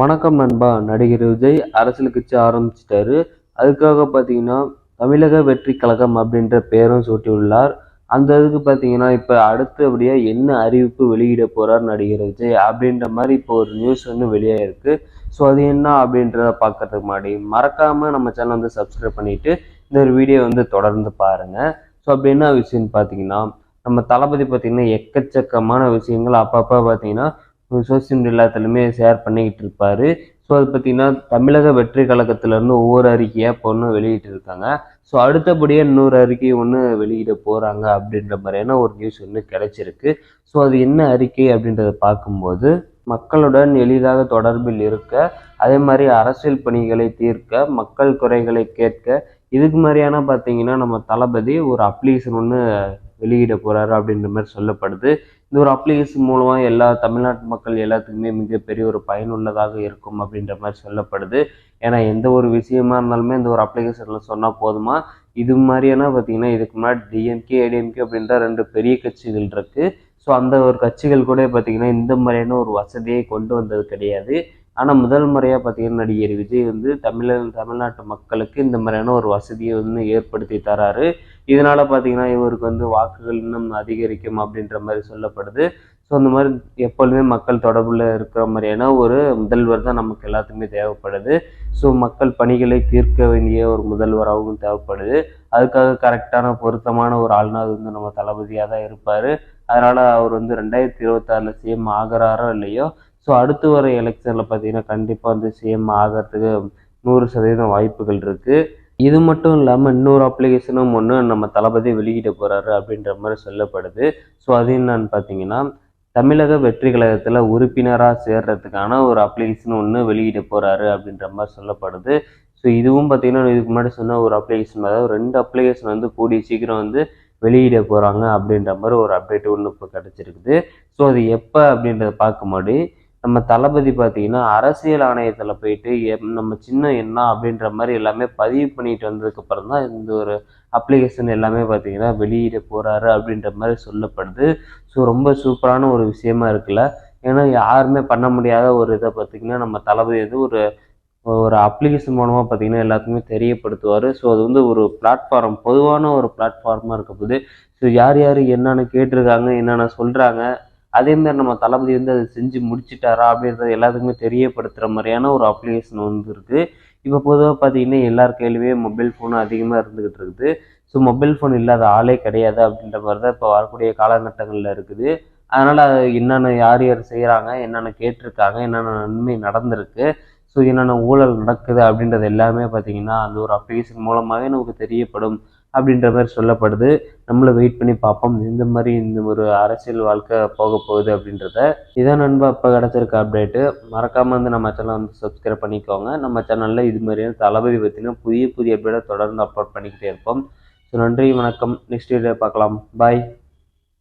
வணக்கம் நண்பா நடிகர் விஜய் அரசியல் கட்சி ஆரம்பிச்சிட்டாரு. அதுக்காக பார்த்தீங்கன்னா தமிழக வெற்றி கழகம் அப்படின்ற பெயரும் சூட்டியுள்ளார். அந்த இதுக்கு பார்த்தீங்கன்னா இப்போ அடுத்தபடியாக என்ன அறிவிப்பு வெளியிட போறார் நடிகர் விஜய் அப்படின்ற மாதிரி இப்போ ஒரு நியூஸ் வந்து வெளியாயிருக்கு. ஸோ அது என்ன அப்படின்றத பார்க்கறதுக்கு முன்னாடி மறக்காமல் நம்ம சேனல் வந்து சப்ஸ்கிரைப் பண்ணிட்டு இந்த ஒரு வீடியோ வந்து தொடர்ந்து பாருங்கள் ஸோ அப்படி என்ன விஷயம்னு பார்த்தீங்கன்னா நம்ம தளபதி பார்த்தீங்கன்னா எக்கச்சக்கமான விஷயங்கள் அப்பப்போ பார்த்தீங்கன்னா சோசியல் மீடியா எல்லாத்துலேயுமே ஷேர் பண்ணிக்கிட்டு இருப்பார். ஸோ அது பார்த்தீங்கன்னா தமிழக வெற்றி கழகத்திலேருந்து ஒவ்வொரு அறிக்கையாக இப்போ ஒன்று வெளியிட்டு இருக்காங்க. ஸோ அடுத்தபடியாக இன்னொரு அறிக்கை ஒன்று வெளியிட போகிறாங்க அப்படின்ற மாதிரியான ஒரு நியூஸ் ஒன்று கிடைச்சிருக்கு. ஸோ அது என்ன அறிக்கை அப்படின்றத பார்க்கும்போது மக்களுடன் எளிதாக தொடர்பில் இருக்க அதே மாதிரி அரசியல் பணிகளை தீர்க்க மக்கள் குறைகளை கேட்க இதுக்கு மாதிரியான பார்த்தீங்கன்னா நம்ம தளபதி ஒரு அப்ளிகேஷன் ஒன்று வெளியிட போறாரு அப்படின்ற மாதிரி சொல்லப்படுது. இந்த ஒரு அப்ளிகேஷன் மூலமாக எல்லா தமிழ்நாட்டு மக்கள் எல்லாத்துக்குமே மிகப்பெரிய ஒரு பயனுள்ளதாக இருக்கும் அப்படின்ற மாதிரி சொல்லப்படுது. ஏன்னா எந்த ஒரு விஷயமா இருந்தாலுமே இந்த ஒரு அப்ளிகேஷன்ல சொன்னா போதுமா? இது மாதிரியான பார்த்தீங்கன்னா இதுக்கு முன்னாடி டிஎம்கே ஏடிஎம்கே அப்படின்ற ரெண்டு பெரிய கட்சிகள் இருக்கு. ஸோ அந்த ஒரு கட்சிகள் கூட பார்த்தீங்கன்னா இந்த மாதிரியான ஒரு வசதியை கொண்டு வந்தது கிடையாது. ஆனால் முதல் முறையாக பார்த்தீங்கன்னா நடிகர் விஜய் வந்து தமிழ தமிழ்நாட்டு மக்களுக்கு இந்த மாதிரியான ஒரு வசதியை வந்து ஏற்படுத்தி தராரு. இதனால் பார்த்தீங்கன்னா இவருக்கு வந்து வாக்குகள் இன்னும் அதிகரிக்கும் அப்படின்ற மாதிரி சொல்லப்படுது. ஸோ அந்த மாதிரி எப்பொழுதுமே மக்கள் தொடர்பில் இருக்கிற மாதிரியான ஒரு முதல்வர் தான் நமக்கு எல்லாத்துக்குமே தேவைப்படுது. ஸோ மக்கள் பணிகளை தீர்க்க வேண்டிய ஒரு முதல்வராகவும் தேவைப்படுது. அதுக்காக கரெக்டான பொருத்தமான ஒரு ஆள்னா அது வந்து நம்ம தளபதியாக தான் இருப்பார். அதனால் அவர் வந்து ரெண்டாயிரத்தி இருபத்தாறில் சிஎம் ஆகிறாரோ இல்லையோ ஸோ அடுத்து வர எலெக்ஷனில் பார்த்தீங்கன்னா கண்டிப்பாக வந்து சிஎம் ஆகிறதுக்கு நூறு சதவீதம் வாய்ப்புகள் இருக்குது இது மட்டும் இல்லாமல் இன்னொரு அப்ளிகேஷனும் ஒன்று நம்ம தளபதி வெளியிட போகிறாரு அப்படின்ற மாதிரி சொல்லப்படுது. ஸோ அது என்னன்னு பார்த்தீங்கன்னா தமிழக வெற்றி கழகத்தில் உறுப்பினராக சேர்றதுக்கான ஒரு அப்ளிகேஷன் ஒன்று வெளியிட போகிறாரு அப்படின்ற மாதிரி சொல்லப்படுது. ஸோ இதுவும் பார்த்தீங்கன்னா இதுக்கு முன்னாடி சொன்ன ஒரு அப்ளிகேஷன் அதாவது ரெண்டு அப்ளிகேஷன் வந்து கூடிய சீக்கிரம் வந்து வெளியிட போகிறாங்க அப்படின்ற மாதிரி ஒரு அப்டேட் ஒன்று இப்போ கிடச்சிருக்குது. ஸோ அது எப்போ அப்படின்றத பார்க்கும்போது நம்ம தளபதி பார்த்தீங்கன்னா அரசியல் ஆணையத்தில் போயிட்டு எம் நம்ம சின்ன என்ன அப்படின்ற மாதிரி எல்லாமே பதிவு பண்ணிட்டு வந்ததுக்கு அப்புறம் தான் இந்த ஒரு அப்ளிகேஷன் எல்லாமே பார்த்தீங்கன்னா வெளியிட போகிறாரு அப்படின்ற மாதிரி சொல்லப்படுது. ஸோ ரொம்ப சூப்பரான ஒரு விஷயமா இருக்குல்ல. ஏன்னா யாருமே பண்ண முடியாத ஒரு இதை பார்த்தீங்கன்னா நம்ம தளபதி வந்து ஒரு ஒரு அப்ளிகேஷன் மூலமாக பார்த்தீங்கன்னா எல்லாத்துக்குமே தெரியப்படுத்துவார். ஸோ அது வந்து ஒரு பிளாட்ஃபார்ம் பொதுவான ஒரு பிளாட்ஃபார்மாக இருக்க போது ஸோ யார் யார் என்னென்ன கேட்டிருக்காங்க என்னென்ன சொல்கிறாங்க அதே மாதிரி நம்ம தளபதி வந்து அதை செஞ்சு முடிச்சிட்டாரா அப்படின்றது எல்லாத்துக்குமே தெரியப்படுத்துகிற மாதிரியான ஒரு அப்ளிகேஷன் வந்து இருக்குது இப்போ பொதுவாக பார்த்தீங்கன்னா எல்லார் கையிலுமே மொபைல் ஃபோன் அதிகமாக இருந்துகிட்டு இருக்குது. ஸோ மொபைல் ஃபோன் இல்லாத ஆளே கிடையாது அப்படின்ற மாதிரி தான் இப்போ வரக்கூடிய காலகட்டங்களில் இருக்குது. அதனால் அது என்னென்ன யார் யார் செய்கிறாங்க என்னென்ன கேட்டிருக்காங்க என்னென்ன நன்மை நடந்திருக்கு ஸோ என்னென்ன ஊழல் நடக்குது அப்படின்றது எல்லாமே பார்த்தீங்கன்னா அந்த ஒரு அப்ளிகேஷன் மூலமாகவே நமக்கு தெரியப்படும். அப்படின்ற மாதிரி சொல்லப்படுது. நம்மளை வெயிட் பண்ணி பார்ப்போம். இந்த மாதிரி இந்த ஒரு அரசியல் வாழ்க்கை போக போகுது அப்படின்றத. இதான் நண்பா இப்போ கிடச்சிருக்க அப்டேட்டு மறக்காமல் வந்து நம்ம சேனல் வந்து சப்ஸ்கிரைப் பண்ணிக்கோங்க. நம்ம சேனலில் இது மாதிரியான தளபதி பற்றின புதிய புதிய அப்டேட்டை தொடர்ந்து அப்லோட் பண்ணிக்கிட்டே இருப்போம். ஸோ நன்றி வணக்கம். நெக்ஸ்ட் வீடியோ பார்க்கலாம். பாய்